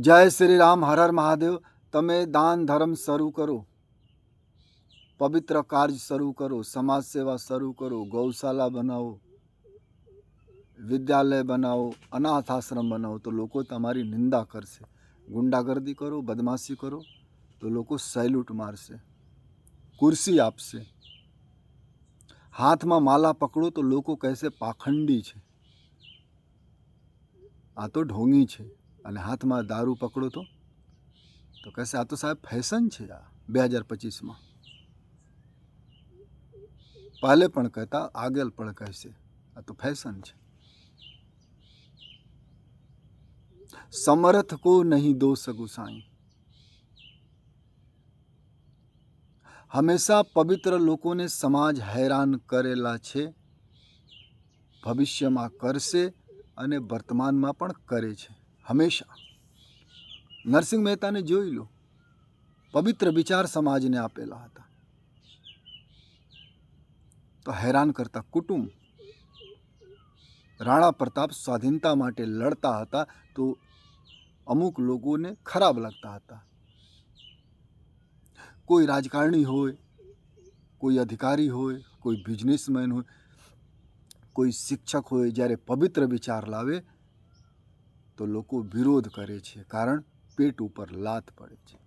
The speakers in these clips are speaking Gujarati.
જય શ્રી રામ, હર હર મહાદેવ. તમે દાન ધર્મ શરૂ કરો. પવિત્ર કાર્ય શરૂ કરો. સમાજ સેવા શરૂ કરો. ગૌશાલા બનાવો. વિદ્યાલય બનાવો. અનાથ આશ્રમ બનાવો. તો લોકો તમારી નિંદા કરશે. ગુંડાગર્દી કરો, બદમાશી કરો, તો લોકો સેલ્યુટ મારશે. કુર્સી આપશે. હાથમાં માલા પકડો તો લોકો કહેશે, પાખંડી છે. આ તો ઢોંગી છે. અને હાથમાં દારૂ પકડો તો? તો કહેશે, આ તો સાહેબ ફેશન છે આ, બે હજાર પચીસમાં. પહેલે પણ કહેતા આગળ પણ કહેશે, આ તો ફેશન છે. સમર્થ કો નહીં દો સગુ સાઈ. હંમેશા પવિત્ર લોકોને સમાજ હેરાન કરેલા છે, ભવિષ્યમાં કરશે અને વર્તમાનમાં પણ કરે છે. હંમેશા. નરસિંહ મહેતાને જોઈ લો. પવિત્ર વિચાર સમાજને આપેલા હતા. તો હેરાન કરતા કુટુંબ રાણા પ્રતાપ સ્વાધીનતા માટે લડતા હતા તો અમુક લોકોને ખરાબ લાગતા હતા. કોઈ રાજકારણી હોય, કોઈ અધિકારી હોય, કોઈ બિઝનેસમેન હોય, કોઈ શિક્ષક હોય, જ્યારે પવિત્ર વિચાર લાવે તો લોકો વિરોધ કરે છે, કારણ પેટ ઉપર લાત પડે છે.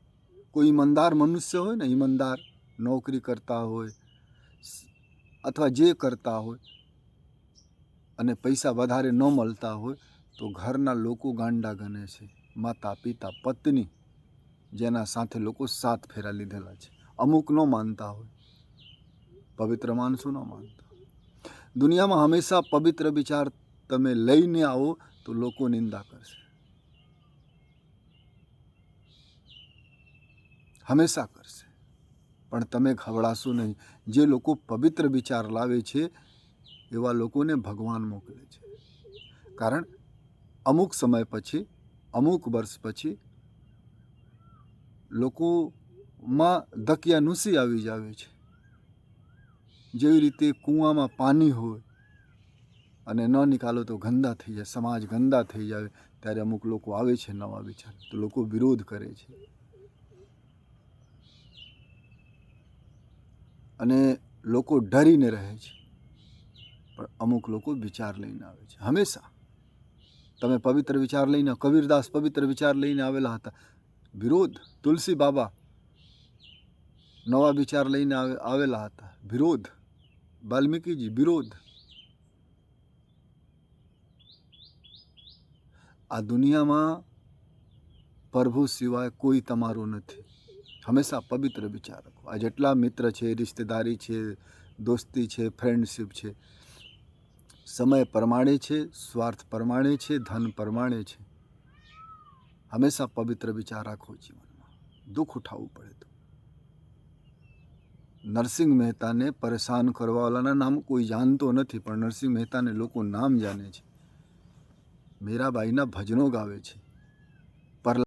કોઈ ઈમાનદાર મનુષ્ય હોય ને, ઈમાનદાર નોકરી કરતા હોય, અથવા જે કરતા હોય, અને પૈસા વધારે ન મળતા હોય, તો ઘરના લોકો ગાંડા ગણે છે. માતા, પિતા, પત્ની જેના સાથે લોકો સાત ફેરા લીધેલા છે. અમુક ન માનતા હોય, પવિત્ર માણસો ન માનતા દુનિયામાં હંમેશા પવિત્ર વિચાર તમે લઈને આવો તો લોકો નિંદા કરશે. હંમેશા કરશે. પણ તમે ખવડાશો નહીં. જે લોકો પવિત્ર વિચાર લાવે છે, એવા લોકોને ભગવાન મોકલે છે. કારણ અમુક સમય પછી, અમુક વર્ષ પછી લોકોમાં દકિયાનુસી આવી જાવે છે. જેવી રીતે કૂવામાં પાણી હોય અને ન નિકાલો તો ગંદા થઈ જાય, સમાજ ગંદા થઈ જાય. ત્યારે અમુક લોકો આવે છે નવા વિચાર, તો લોકો વિરોધ કરે છે. અને લોકો ડરીને રહે છે. પણ અમુક લોકો વિચાર લઈને આવે છે. હંમેશા. તમે પવિત્ર વિચાર લઈને, કબીરદાસ પવિત્ર વિચાર લઈને આવેલા હતા. વિરોધ, તુલસી બાબા નવા વિચાર લઈને આવેલા હતા. વિરોધ, વાલ્મીકીજી, વિરોધ. આ દુનિયામાં પ્રભુ સિવાય કોઈ તમારું નથી. હંમેશા પવિત્ર વિચાર રાખો. આ જેટલા મિત્ર છે, રિશ્તેદારી છે, દોસ્તી છે ફ્રેન્ડશીપ છે, સમય પ્રમાણે છે, સ્વાર્થ પ્રમાણે છે, ધન પ્રમાણે છે. હંમેશા પવિત્ર વિચાર રાખો જીવનમાં. દુઃખ ઉઠાવવું પડે તો. નરસિંહ મહેતાને પરેશાન કરવાવાળાના નામ કોઈ જાણતો નથી, પણ નરસિંહ મહેતાને લોકો નામ જાણે છે. મીરાબાઈના ભજનો ગાવે છે.